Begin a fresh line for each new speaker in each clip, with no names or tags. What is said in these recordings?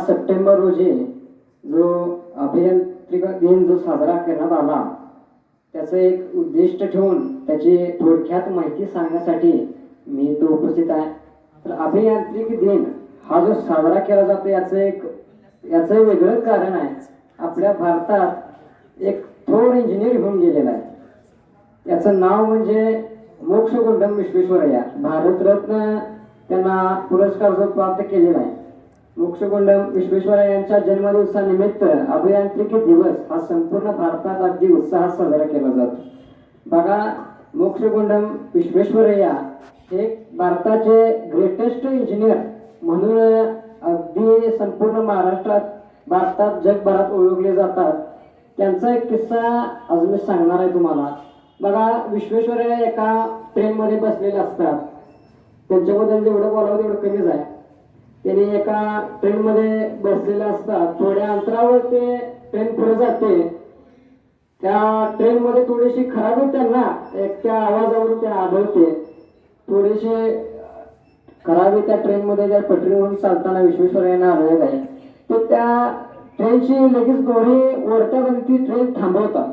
पाच सप्टेंबर रोजी जो अभियांत्रिका दिन जो साजरा करण्यात आला त्याचं एक उद्दिष्ट ठेवून त्याची थोडक्यात माहिती सांगण्यासाठी मी तो उपस्थित आहे. तर अभियांत्रिकी दिन हा जो साजरा केला जातो याचं एक याचं वेगळं कारण आहे. आपल्या भारतात एक थोर इंजिनियर होऊन गेलेला आहे. याचं नाव म्हणजे मोक्षगुंडम विश्वेश्वरय्या. भारतरत्न त्यांना पुरस्कार जो प्राप्त केलेला आहे. मोक्षगुंड विश्वेश्वर यांच्या जन्मदिवसानिमित्त अभियांत्रिकी दिवस हा संपूर्ण भारतात अगदी उत्साहात साजरा केला जातो. बघा मोक्षगुंडम विश्वेश्वरय्या हे भारताचे ग्रेटेस्ट इंजिनियर म्हणून अगदी संपूर्ण महाराष्ट्रात भारतात जगभरात ओळखले जातात. त्यांचा एक किस्सा आज मी सांगणार आहे तुम्हाला. बघा विश्वेश्वरय्या एका ट्रेनमध्ये बसलेले असतात. त्यांच्याबद्दल जेवढं बोलावं तेवढं कमीच आहे. त्यांनी एका ट्रेनमध्ये बसलेले असतात. थोड्या अंतरावर ते ट्रेन पुढे जाते. त्या ट्रेनमध्ये थोडीशी खराबी त्यांना एक त्या आवाजावरून ते आढळते. थोडीशी खराबी त्या ट्रेनमध्ये ज्या पटरीवरून चालताना विश्वेश्वरय्यांना आढळत आहे. तर त्या ट्रेनची लगेच दोरी ओढतात आणि ती ट्रेन थांबवतात.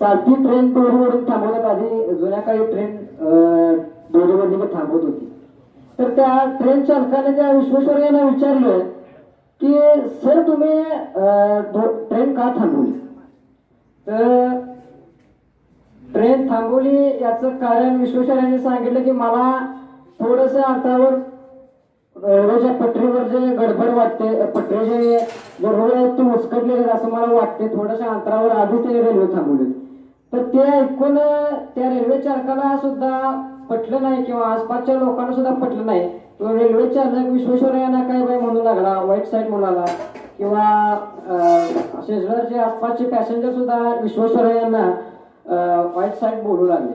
चालती ट्रेन दोरीवरून ओढून थांबवतात आधी जुन्या काही ट्रेन दोरी थांबवत होती. तर त्या ट्रेन चालकाने त्या विश्वेश्वर यांना विचारलं की सर तुम्ही ट्रेन का थांबवली? तर ट्रेन थांबवली याचं कारण विश्वेश्वर यांनी सांगितलं की मला थोडस अंतरावर रेल्वेच्या पटरीवर जे गडबड वाटते पटरी जे रोड आहेत ते उचकटलेले असं मला वाटते थोड्याशा अंतरावर आधीच त्याने रेल्वे थांबवली तर ते ऐकून त्या रेल्वे चालकाला सुद्धा पटलं नाही किंवा आसपासच्या लोकांना सुद्धा पटलं नाही. तो रेल्वे चालक विश्वेश्वरय्यांना काय बाय म्हणू लागला? वाईट साईड म्हणू लागला. किंवा अं, शेजारचे आसपासचे पॅसेंजर सुद्धा विश्वेश्वरयांना वाईट साईड बोलू लागले.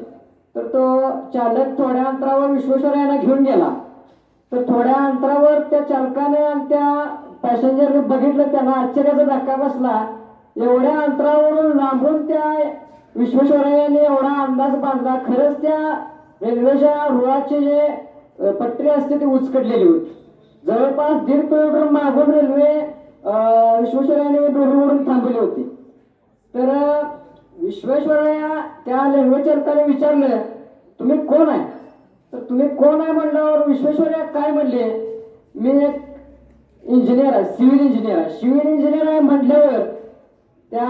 तर तो चालक थोड्या अंतरावर विश्वेश्वरय्यांना घेऊन गेला. तर थोड्या अंतरावर त्या चालकाने आणि त्या पॅसेंजरने बघितलं त्यांना आश्चर्याचा धक्का बसला. एवढ्या अंतरावरून लांबून त्या विश्वेश्वरय्याने एवढा अंदाज बांधला. खरंच त्या रेल्वेच्या रुळाचे जे पत्रे असते ती उचकटलेली होती. जवळपास दीड किलोमीटर मागून रेल्वे विश्वेश्वरयाने विश्वेश्वरय्याने थांबवली होती. तर विश्वेश्वराया त्या रेल्वे चालकाने विचारलं तुम्ही कोण आहे? तर तुम्ही कोण आहे? म्हणल्यावर विश्वेश्वर्या काय म्हणले? मी एक इंजिनियर आहे सिव्हिल इंजिनियर आहे. सिव्हिल इंजिनियर आहे म्हटल्यावर त्या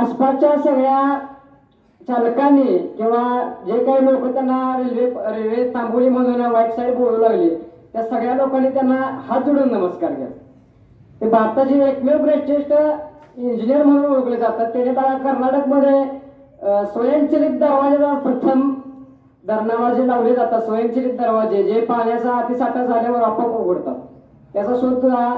आसपासच्या सगळ्या चालकांनी किंवा जे काही लोक त्यांना रेल्वे रेल्वे थांबवली म्हणून वाईट साईड बोलू लागले त्या सगळ्या लोकांनी त्यांना हात जोडून नमस्कार केला. ते भारताचे एकमेव ग्रेटेस्ट इंजिनियर म्हणून ओळखले जातात. त्याने बघा कर्नाटकमध्ये स्वयंचलित दरवाजे प्रथम दरवाजे लावले जातात स्वयंचलित दरवाजे जे पाण्याचा अतिसाठा झाल्यावर आपोआप उघडतात. त्याचा शोध हा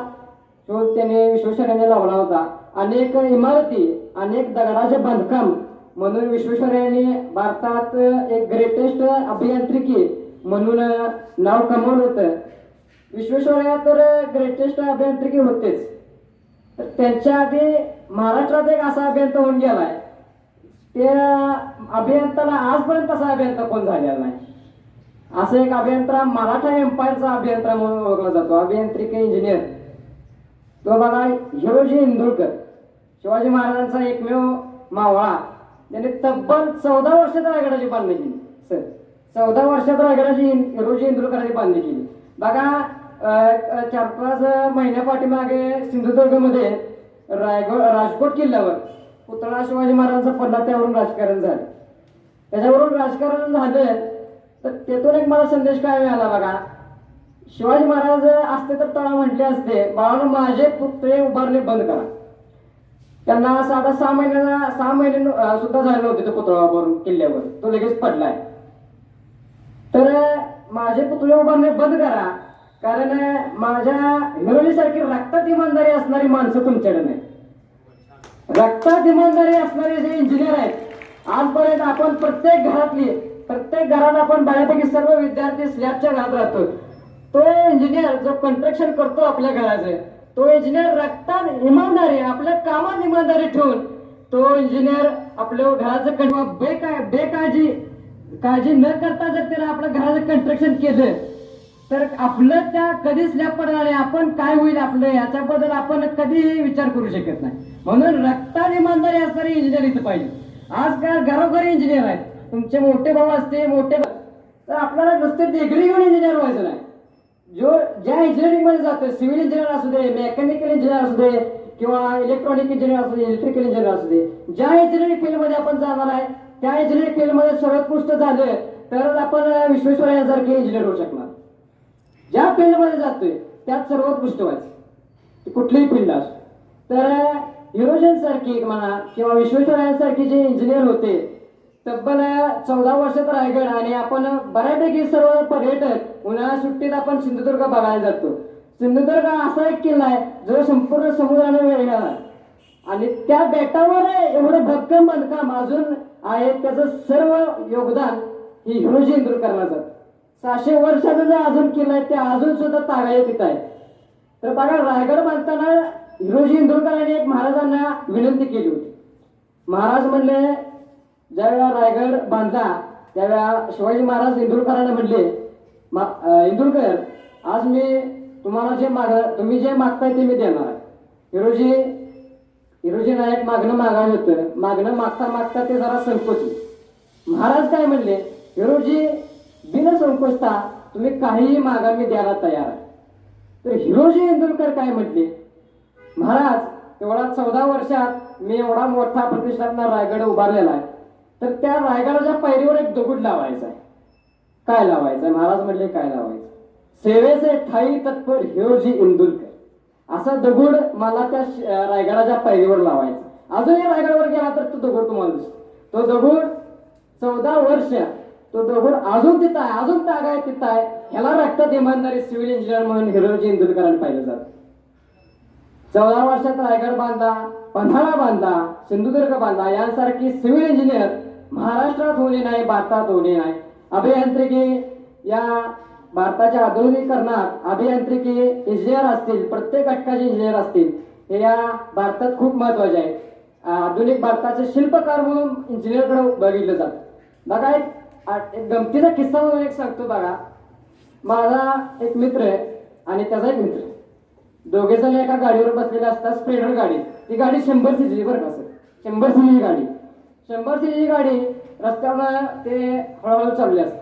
शोध त्याने विश्वेश्वरयाने लावला होता. अनेक इमारती अनेक दगडाचे बांधकाम म्हणून विश्वेश्वरयाने भारतात एक ग्रेटेस्ट अभियांत्रिकी म्हणून नाव कमवलं होतं. विश्वेश्वरया तर ग्रेटेस्ट अभियांत्रिकी होतेच. तर त्यांच्या आधी महाराष्ट्रात एक असा अभियंता होऊन गेलाय. त्या अभियंताला आजपर्यंत असा अभियंता कोण झालेला नाही. असं एक अभियंता मराठा एम्पायरचा अभियंता म्हणून ओळखला जातो. अभियांत्रिकी इंजिनियर तो बघा हिरोजी इंदुरकर शिवाजी महाराजांचा एकमेव मावळा. त्याने तब्बल चौदा वर्षात रायगडाची बांधणी केली. सर चौदा वर्षात रायगडाची रोजी इंदुरकराची बांधणी केली. बघा चार पाच महिन्या पाठीमागे सिंधुदुर्गमध्ये रायगड राजकोट किल्ल्यावर पुतळा शिवाजी महाराजांचा पडला त्यावरून राजकारण झालं. त्याच्यावरून राजकारण झालं तर तेथून एक मला संदेश काय मिळाला बघा? शिवाजी महाराज असते तर तळा म्हटले असते बाळानं माझे पुतळे उभारणे बंद करा. त्यांना साधा सहा महिन्याला सहा महिने सुद्धा झाले नव्हते तो पुतळा उभारून किल्ल्यावर. तो लगेच पडलाय. तर माझे पुतळे उभारणे बंद करा. कारण माझ्या हिरोलीसारखी रक्तात इमानदारी असणारी माणसं तुमच्याकडे नाही रक्तात इमानदारी असणारे जे इंजिनियर आहेत आजपर्यंत आपण प्रत्येक घरातली प्रत्येक घरात आपण बऱ्यापैकी सर्व विद्यार्थी स्लॅबच्या घरात राहतो. तो इंजिनियर जो कन्स्ट्रक्शन करतो आपल्या घराचं तो इंजिनियर रक्तात इमानदारी आपल्या कामात इमानदारी ठेवून. तो इंजिनियर आपल्या घराचं कंटिन्यू बेकाय बेकाळजी काळजी न करता जर त्याला आपलं घराचं कन्स्ट्रक्शन केलं तर आपलं त्या कधी स्लॅब पडणार नाही. आपण काय होईल आपलं याच्याबद्दल आपण कधीही विचार करू शकत नाही. म्हणून रक्तात इमानदारी असणारी इंजिनियर इथं पाहिजे. आजकाल घरोघरी इंजिनियर आहेत. तुमचे मोठे भाऊ असते मोठे तर आपल्याला नुसते डिग्री घेऊन इंजिनियर व्हायचं नाही. जो ज्या इंजिनिअरिंगमध्ये जातोय सिव्हिल इंजिनियर असू दे मेकॅनिकल इंजिनियर असू दे किंवा इलेक्ट्रॉनिक इंजिनियर असू दे इलेक्ट्रिकल इंजिनियर असू दे ज्या इंजिनिअरिंग फील्डमध्ये आपण जाणार आहे त्या इंजिनिअरिंग फील्डमध्ये सर्वोत्कृष्ट झालं तरच आपण विश्वेश्वरयासारखे इंजिनियर होऊ शकणार. ज्या फील्डमध्ये जातोय त्यात सर्वोत्कृष्ट व्हायचं. कुठलीही फील्ड असो. तर हिरोजन सारखी म्हणा किंवा विश्वेश्वरयांसारखी जे इंजिनियर होते तब्बल चौदा वर्षात रायगड आणि आपण बऱ्यापैकी सर्व पर्यटक उन्हाळ्या सुट्टीत आपण सिंधुदुर्ग बघायला जातो. सिंधुदुर्ग असा एक किल्ला आहे जो संपूर्ण समुद्राने वेगळा आहे. आणि त्या बेटावर एवढं भक्कम बांधकाम अजून आहे त्याचं सर्व योगदान हे हिरोजी इंदुरकरणाचं. सहाशे वर्षाचा जे अजून किल्ला आहे ते अजून सुद्धा तागायत तिथं आहे. तर बघा रायगड बांधताना हिरोजी इंदुरकरांनी एक महाराजांना विनंती केली होती. महाराज म्हणले ज्यावेळा रायगड बांधला त्यावेळेला शिवाजी महाराज इंदुरकरांना म्हटले मा- इंदुरकर आज मी तुम्हाला जे माग तुम्ही जे मागताय ते मी देणार आहे. हिरोजी हिरोजी नायक मागणं मागायला होतं. मागणं मागता मागता ते जरा संकोचले महाराज काय म्हणले हिरोजी बिन संकोचता तुम्ही काहीही मागा मी द्यायला तयार आहे. तर हिरोजी इंदुरकर काय म्हटले महाराज एवढा चौदा वर्षात मी एवढा मोठा प्रतिष्ठापना रायगड उभारलेला आहे. तर त्या रायगडाच्या पायरीवर एक दगड लावायचा आहे. काय लावायचं? महाराज म्हणले काय लावायचं? सेवेचे ठाई तत्पर हिरोजी इंदुरकर असा दगड मला त्या रायगडाच्या पायरीवर लावायचा. अजूनही रायगडावर गेला तर तो दगड तुम्हाला दिसतो. तो दगड चौदा वर्ष तो दगड अजून तिथं आहे अजून ताग आहे तिथं आहे. ह्याला रक्तात इमानदारी सिव्हिल इंजिनियर म्हणून हिरोजी इंदुरकरांनी पाहिलं जात. चौदा वर्षात रायगड बांधा पन्हाळा बांधा सिंधुदुर्ग बांधा यांसारखी सिव्हिल इंजिनियर महाराष्ट्रात होणे नाही भारतात होणे नाही. अभियांत्रिकी या भारताच्या आधुनिकीकरणात अभियांत्रिकी इंजिनियर असतील प्रत्येक घटकाचे इंजिनियर असतील हे या भारतात खूप महत्त्वाचे आहे. आधुनिक भारताचे शिल्पकार म्हणून इंजिनियरकडे बघितलं जातं. बघा एक गमतीचा किस्सा म्हणून एक सांगतो बघा. माझा एक मित्र आहे आणि त्याचा एक मित्र. दोघे जण एका गाडीवर बसलेले असतात स्प्लेंडर गाडी. ती गाडी शंभर सीसीची बरं का सर? शंभर सीसीची गाडी. शंभर सीची गाडी रस्त्यावर ते हळूहळू चालले असतात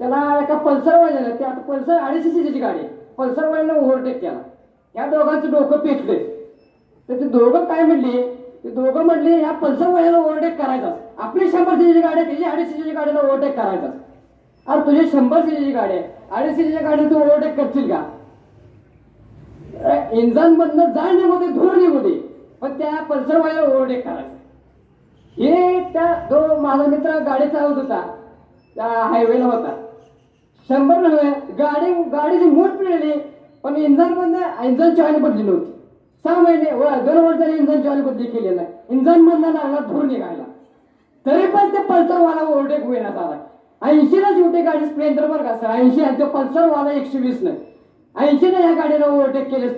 त्याला एका पल्सर वाल्यानं ते आता पल्सर अडीचशे सीसीची गाडी पल्सर वाल्यानं ओव्हरटेक केला. या दोघांचं डोकं पेटले तर ते दोघं काय म्हटली ते दोघं म्हणले या पल्सर वाल्याला ओव्हरटेक करायचा आपली शंभर सीसीची गाडी त्याची अडीच सीसीची गाडीला ओव्हरटेक करायचा अरे तुझी शंभर सीसीची गाडी आहे. अडीच सीसीच्या गाडी तू ओव्हरटेक करशील का? इंजन मधनं जाळ निघू दे धूर निघू दे. पण त्या पल्सर वाल्याला ओव्हरटेक करायचं. हे त्या जो माझा मित्र गाडी चालवत होता. त्या हायवेला होता. शंभर नव्हे गाडी गाडीची मूठ पिळली पण इंजन बंद इंजनची ऑइल बदली नव्हती. सहा महिने दोन वर्षाने इंजनची ऑइल बदली केलेला इंजन बंद लागला धूर निघायला तरी पण ते पल्सरवाला ओव्हरटेक होईना आला ऐंशीला शेवटी गाडी स्प्लेंडर बरं का सर? ऐंशी आणि तो पल्सरवाला एकशे वीस नाही. ऐंशीने या गाडीला ओव्हरटेक केले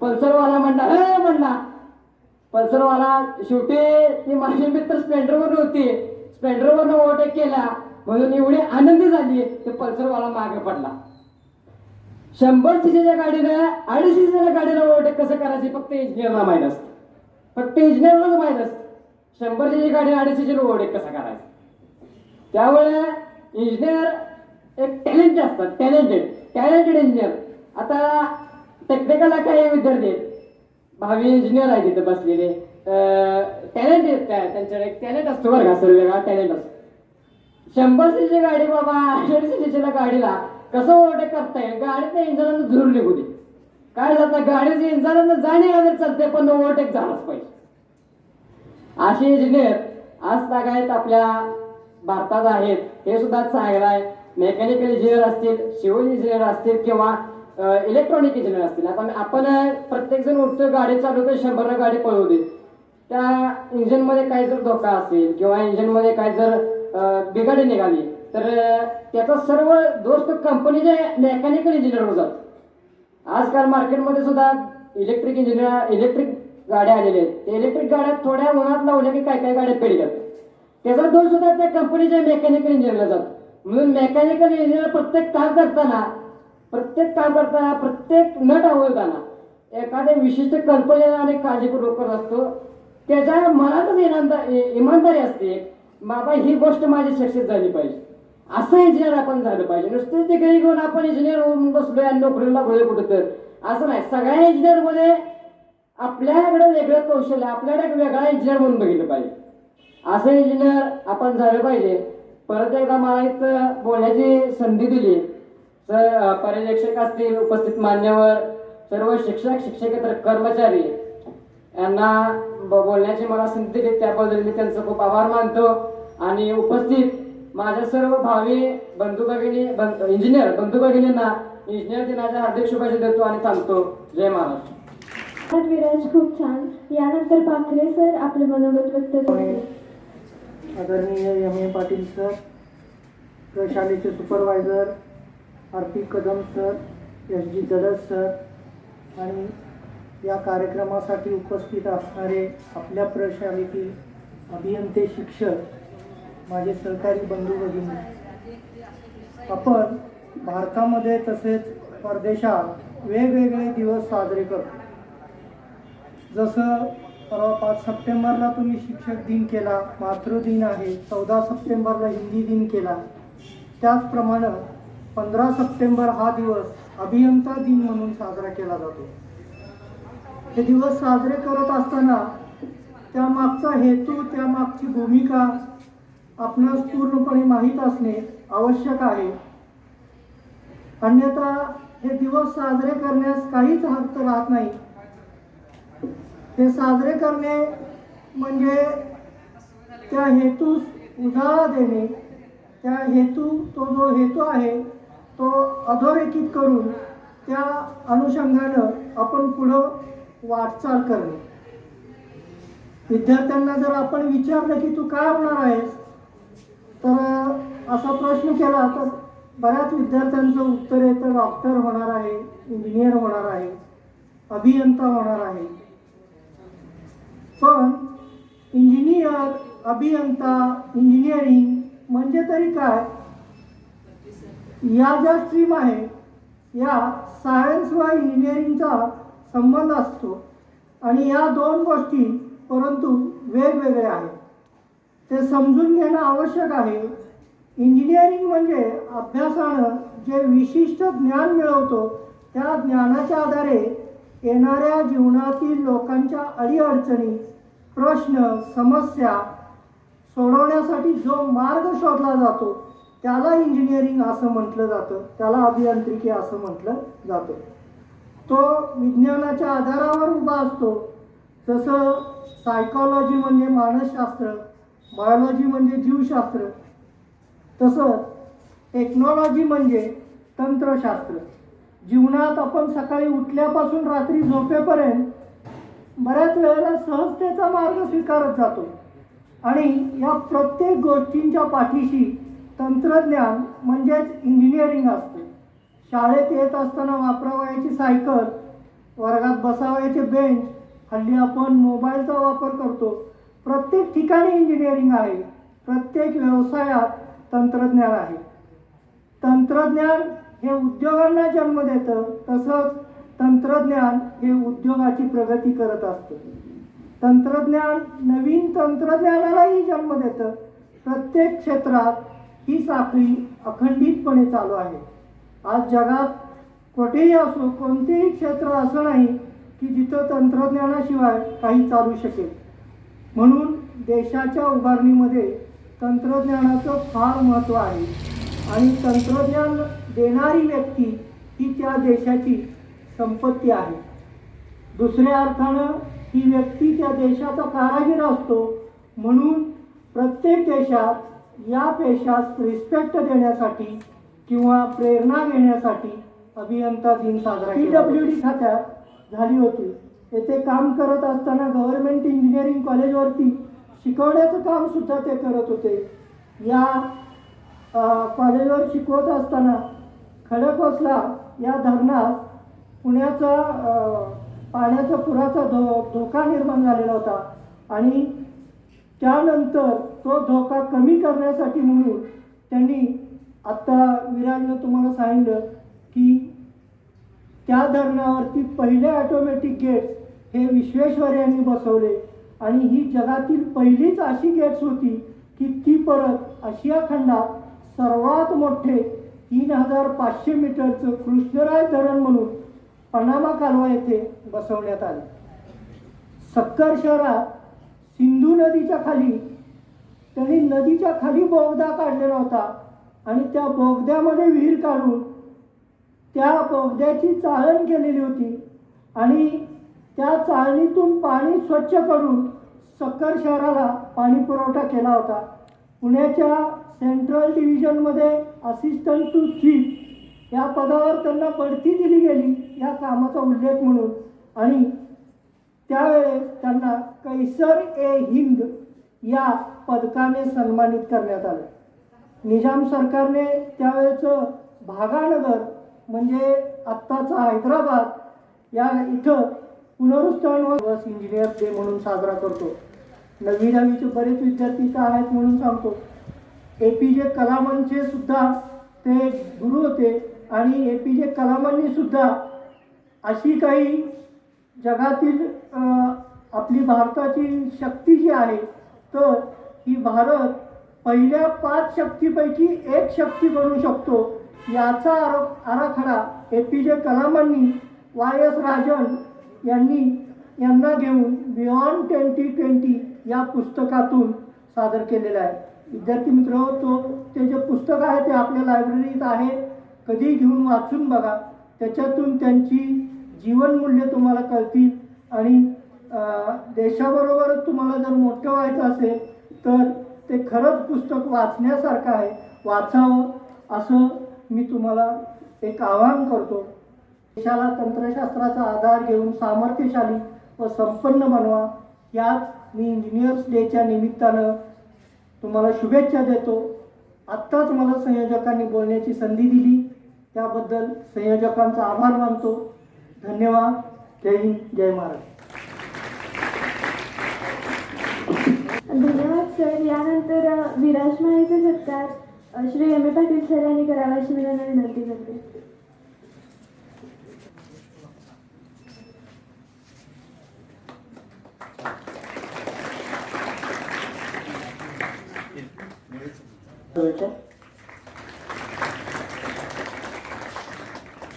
पल्सरवाला म्हणला हे म्हणला पल्सरवाला शेवटी ती माझी मित्र स्प्लेंडरवर होती. स्प्लेंडरवर ओव्हरटेक केला. म्हणून एवढी आनंदी झाली ते पल्सरवाला मागे पडला. शंभर सीसीच्या गाडीनं अडीच सीसीच्या गाडीला ओव्हरटेक कसं करायचे फक्त इंजिनियरला माहीत असतं. फक्त इंजिनियरलाच माहीत असतं. शंभर सीसी गाडी अडीच सीसीला ओव्हरटेक कसा करायचा? त्यामुळे इंजिनियर एक टॅलेंट असतात. टॅलेंटेड टॅलेंटेड इंजिनियर आता टेक्निकलला काही विद्यार्थी आहेत भावी इंजिनियर आहे तिथे बसलेले. टॅलेंट आहेत त्या त्यांच्याकडे एक टॅलेंट असतो बरं का सर वेगळा टॅलेंट असतो. शंभर सीची गाडी बाबा अडीचशे सीसीच्या गाडीला. कसं ओव्हरटेक करता येईल गाडीतल्या इंजनानं झुरून निघू दे. काय जातं गाडीच्या इंजनानं जाणे वगैरे चालते पण ओव्हरटेक झालाच पाहिजे. असे इंजिनियर आज तागायत आपल्या भारतात आहेत. हे सुद्धा चांगलं आहे. मेकॅनिकल इंजिनियर असतील सिव्हिल इंजिनियर असतील किंवा इलेक्ट्रॉनिक इंजिनियर असतील. आता आपण प्रत्येक जण उठतो गाडी चालवतो शंभर गाडी पळवली त्या इंजिनमध्ये काही जर धोका असेल किंवा इंजिनमध्ये काय जर बिघाडी निघाली तर त्याचा सर्व दोष कंपनीचे मेकॅनिकल इंजिनियरवर जातो आजकाल मार्केटमध्ये सुद्धा इलेक्ट्रिक इंजिनियर इलेक्ट्रिक गाड्या आलेल्या आहेत. त्या इलेक्ट्रिक गाड्या थोड्या उन्हात लावल्या की काय काय गाड्या पेढी त्याचा दोष सुद्धा त्या कंपनीच्या मेकॅनिकल इंजिनियरला जातो. म्हणून मेकॅनिकल इंजिनियर प्रत्येक काम करताना प्रत्येक काम करताना प्रत्येक नट आवडताना एखाद्या विशिष्ट कल्पनेला आणि काळजीपूर्वक करत असतो त्याच्या मनातच इनामदार इमानदारी असते. बाबा ही गोष्ट माझी सक्सेस झाली पाहिजे. असं इंजिनियर आपण झालं पाहिजे. नुसतं डिग्री घेऊन आपण इंजिनियर होऊन बसलोय आणि नोकरीला लागलोय कुठं तर असं नाही. सगळ्या इंजिनियरमध्ये आपल्याकडे वेगळं कौशल्य आपल्याकडे एक वेगळा इंजिनियर म्हणून बघितलं पाहिजे. असं इंजिनियर आपण झालं पाहिजे. परत एकदा मला इथं बोलण्याची संधी दिली. अ, पर्यवेक्षक असतील उपस्थित मान्यवर सर्व शिक्षक शिक्षकेतर कर्मचारी यांना बोलण्याची मला संधी दिली. त्याबद्दल मी त्यांचं खूप आभार मानतो. आणि उपस्थित माझ्या सर्व भावी बंधू भगिनी इंजिनियर बंधू भगिनींना इंजिनियर दिनाच्या हार्दिक शुभेच्छा देतो आणि थांबतो. जय महाराष्ट्र
विराज खूप छान. यानंतर पाखरे सर आपले मनोगत व्यक्त करतील
आदरणीय एम ए पाटील सर प्रशालेचे supervisor R P Kadam sir S G जडस sir आणि या कार्यक्रमासाठी उपस्थित असणारे आपल्या प्रशालेतील अभियंते शिक्षक माझे सहकारी बंधू भगिनी. आपण भारतामध्ये तसेच परदेशात वेगवेगळे दिवस साजरे करतो. जसं परवा पाच सप्टेंबरला तुम्ही शिक्षक दिन केला मातृदिन आहे चौदा सप्टेंबरला हिंदी दिन केला त्याचप्रमाणे पंधरा सप्टेंबर हा दिवस अभियंता दिन म्हणून साजरा केला जातो. हे दिवस साजरे करत असताना त्यामागचा हेतू त्यामागची भूमिका आपणास पूर्णपणे माहीत असणे आवश्यक आहे. अन्यथा हे दिवस साजरे करण्यास काहीच हक्क राहत नाही. हे साजरे करणे म्हणजे त्या हेतूस उजाळा देणे. त्या हेतू तो जो हेतू आहे तो अधोरेखित करून त्या अनुषंगानं आपण पुढं वाटचाल करणे. विद्यार्थ्यांना जर आपण विचारलं की तू काय होणार आहेस? तर असा प्रश्न केला तर बऱ्याच विद्यार्थ्यांचं उत्तर येतं डॉक्टर होणार आहे इंजिनियर होणार आहे अभियंता होणार आहे. पण इंजिनियर अभियंता इंजिनिअरिंग म्हणजे तरी काय? या ज्या स्ट्रीम आहे या सायन्स व इंजिनिअरिंगचा संबंध असतो. आणि या दोन गोष्टी परंतु वेगवेगळ्या आहेत. ते समजून घेणं आवश्यक आहे. इंजिनिअरिंग म्हणजे अभ्यासानं जे विशिष्ट ज्ञान मिळवतो त्या ज्ञानाच्या आधारे येणाऱ्या जीवनातील लोकांच्या अडीअडचणी प्रश्न समस्या सोडवण्यासाठी जो मार्ग शोधला जातो त्याला इंजिनिअरिंग असं म्हटलं जातं त्याला अभियांत्रिकी असं म्हटलं जातं. तो विज्ञानाच्या आधारावर उभा असतो. जसं सायकॉलॉजी म्हणजे मानसशास्त्र बायोलॉजी म्हणजे जीवशास्त्र तसंच टेक्नॉलॉजी म्हणजे तंत्रशास्त्र. जीवनात आपण सकाळी उठल्यापासून रात्री झोपेपर्यंत बऱ्याच वेळेला सहजतेचा मार्ग स्वीकारत जातो. आणि या प्रत्येक गोष्टींच्या पाठीशी तंत्रज्ञान म्हणजेच इंजिनिअरिंग असते. शाळेत येत असताना वापरावयाची सायकल वर्गात बसावयाचे बेंच हल्ली आपण मोबाईलचा वापर करतो. प्रत्येक ठिकाणी इंजिनिअरिंग आहे. प्रत्येक व्यवसायात तंत्रज्ञान आहे. तंत्रज्ञान हे उद्योगांना जन्म देतं तसंच तंत्रज्ञान हे उद्योगाची प्रगती करत असतं. तंत्रज्ञान नवीन तंत्रज्ञानालाही जन्म देतं. प्रत्येक क्षेत्रात ही साखळी अखंडितपणे चालू आहे. आज जगात कुठेही असो कोणतेही क्षेत्र असं नाही की जिथं तंत्रज्ञानाशिवाय काही चालू शकेल. म्हणून देशाच्या उभारणीमध्ये तंत्रज्ञानाचं फार महत्त्व आहे आणि तंत्रज्ञान देणारी व्यक्ती ही त्या देशाची संपत्ती आहे. दुसऱ्या अर्थानं ही व्यक्ती त्या देशाचा कारागीर असतो म्हणून प्रत्येक देशात या पेशास रिस्पेक्ट देण्यासाठी किंवा प्रेरणा घेण्यासाठी अभियंता दिन साजरा पी डब्ल्यू डी खात्यात झाली होती. येथे काम करत असताना गव्हर्नमेंट इंजिनिअरिंग कॉलेजवरती शिकवण्याचं काम सुद्धा ते करत होते. या कॉलेजवर शिकवत असताना खडकवासला या धरणात पुण्याचा पाण्याचा पुराचा धो धोका निर्माण झालेला होता. आणि त्यानंतर तो धोका कमी करण्यासाठी म्हणून त्यांनी आत्ता विराजनं तुम्हाला सांगितलं की त्या धरणावरती पहिले ॲटोमॅटिक गेट्स हे विश्वेश्वर यांनी बसवले. आणि ही जगातील पहिलीच अशी गेट्स होती की ती परत आशिया खंडात सर्वात मोठे तीन हजार पाचशे मीटरचं कृष्णराय धरण म्हणून पनामा कालवा येथे बसवण्यात आले. सक्कर शहरात सिंधू नदीच्या खाली. त्यांनी नदीच्या खाली बोगदा काढलेला होता आणि त्या बोगद्यामध्ये विहीर काढून त्या बोगद्याची चाळण केलेली होती आणि त्या चाळणीतून पाणी स्वच्छ करून सक्कर शहराला पाणी पुरवठा केला होता. पुण्याच्या सेंट्रल डिव्हिजनमध्ये असिस्टंट टू चीफ या पदावर त्यांना बढती दिली गेली या कामाचा उल्लेख म्हणून. आणि त्यावेळेस त्यांना कैसर ए हिंद या पदकाने सन्मानित करण्यात आलं. निजाम सरकारने त्यावेळेचं भागानगर म्हणजे आत्ताचा हैदराबाद या इथं पुनरुस्थान व दिवस इंजिनियर डे म्हणून साजरा करतो. नववी दहावीचे बरेच विद्यार्थी इथं आहेत म्हणून सांगतो. ए पी जे कलामांचे सुद्धा ते गुरु होते आणि ए पी जे कलामांनी सुद्धा अशी काही जगातील आपली भारताची शक्ती जी आहे तर ही भारत पहिल्या पाच शक्तीपैकी एक शक्ती बनू शकतो. याचा आरो आराखडा ए पी जे कलामांनी वाय एस राजन यांनी यांना घेऊन बियॉन्ड ट्वेंटी ट्वेंटी या पुस्तकातून सादर केलेला आहे. विद्यार्थी मित्र तो ते जे पुस्तक आहे ते आपल्या लायब्ररीत आहे. कधी घेऊन वाचून बघा. त्याच्यातून त्यांची जीवनमूल्य तुम्हाला कळतील. आणि देशाबरोबर तुम्हाला जर मोठं व्हायचं असेल तर ते खरंच पुस्तक वाचण्यासारखं आहे. वाचावं असं मी तुम्हाला एक आवाहन करतो. देशाला तंत्रशास्त्राचा आधार घेऊन सामर्थ्यशाली व संपन्न बनवा. याच मी इंजिनियर्स डेच्या निमित्तानं तुम्हाला शुभेच्छा देतो. आत्ताच मला संयोजकांनी बोलण्याची संधी दिली. त्याबद्दल संयोजकांचा आभार मानतो. धन्यवाद. जय हिंद जय महाराष्ट्र
धन्यवाद सर. यानंतर विराज माळेचा सत्कार Shri M A Patil sir यांनी करावा अशी मी त्यांना विनंती करते.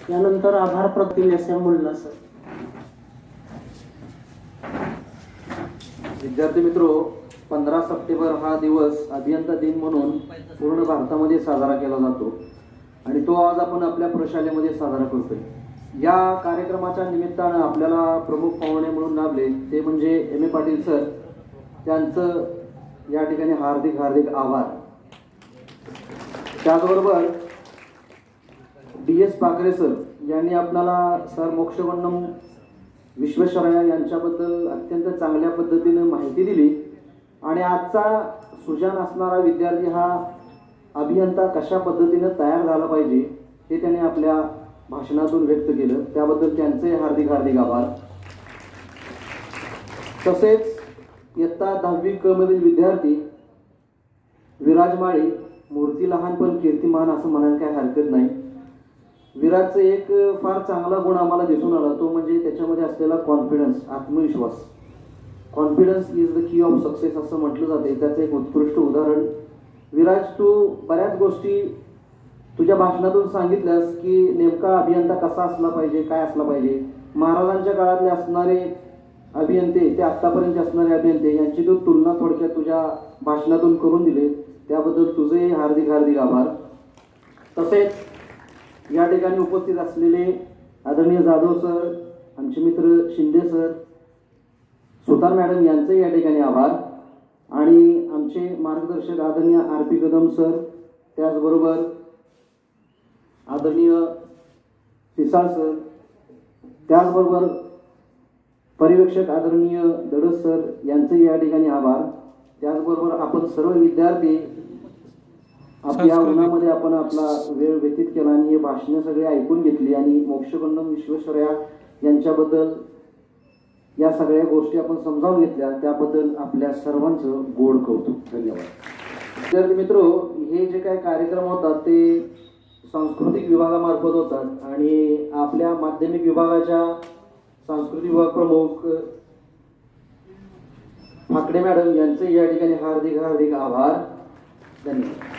यानंतर आभार प्रतीम एस एम मुल्ला सर.
विद्यार्थी मित्रो पंधरा सप्टेंबर हा दिवस अभियंता दिन म्हणून पूर्ण भारतामध्ये साजरा केला जातो. आणि तो आज आपण आपल्या प्रशालेमध्ये साजरा करतोय. या कार्यक्रमाच्या निमित्तानं आपल्याला प्रमुख पाहुणे म्हणून लाभले ते म्हणजे एम ए पाटील सर. त्यांचं या ठिकाणी हार्दिक हार्दिक आभार. त्याचबरोबर डी एस पाकरे सर. यांनी आपल्याला सर मोक्षवंडम विश्वेश्वरय्या यांच्याबद्दल अत्यंत चांगल्या पद्धतीनं माहिती दिली. आणि आजचा सुजान असणारा विद्यार्थी हा अभियंता कशा पद्धतीनं तयार झाला पाहिजे हे त्याने आपल्या भाषणातून व्यक्त केलं. त्याबद्दल त्यांचे हार्दिक हार्दिक आभार. तसेच इयत्ता दहावी क मधील विद्यार्थी विराज माळी मूर्ती लहान पण कीर्तिमान असं म्हणायला काही हरकत नाही. विराटचं एक फार चांगला गुण आम्हाला दिसून आला. तो म्हणजे त्याच्यामध्ये असलेला कॉन्फिडन्स आत्मविश्वास. Confidence is the key of success असं म्हटलं जाते. त्याचं एक उत्कृष्ट उदाहरण विराज तू बऱ्याच गोष्टी तुझ्या भाषणातून सांगितल्यास की नेमका अभियंता कसा असला पाहिजे काय असला पाहिजे? महाराजांच्या काळातले असणारे अभियंते ते आत्तापर्यंत असणारे अभियंते यांची तू तुलना थोडक्यात तुझ्या भाषणातून करून दिले. त्याबद्दल तुझे हार्दिक हार्दिक आभार. तसेच या ठिकाणी उपस्थित असलेले आदरणीय जाधव सर आमचे मित्र शिंदे सर सुतार मॅडम यांचे या ठिकाणी आभार. आणि आमचे मार्गदर्शक आदरणीय आर पी कदम सर त्याचबरोबर आदरणीय पिसाळ सर त्याचबरोबर पर्यवेक्षक आदरणीय दडस सर यांचे या ठिकाणी आभार. त्याचबरोबर आपण सर्व विद्यार्थी आपल्या उन्हामध्ये आपण आपला वेळ व्यतीत केला आणि हे भाषणं सगळे ऐकून घेतली आणि मोक्षगंडम विश्वेश्वरया यांच्याबद्दल या सगळ्या गोष्टी आपण समजावून घेतल्या त्याबद्दल आपल्या सर्वांचं गोड कौतुक. धन्यवाद. तर मित्र हे जे काय कार्यक्रम होतात ते सांस्कृतिक विभागामार्फत होतात आणि आपल्या माध्यमिक विभागाच्या सांस्कृतिक विभाग प्रमुख फाकडे मॅडम यांचे या ठिकाणी हार्दिक हार्दिक आभार. धन्यवाद.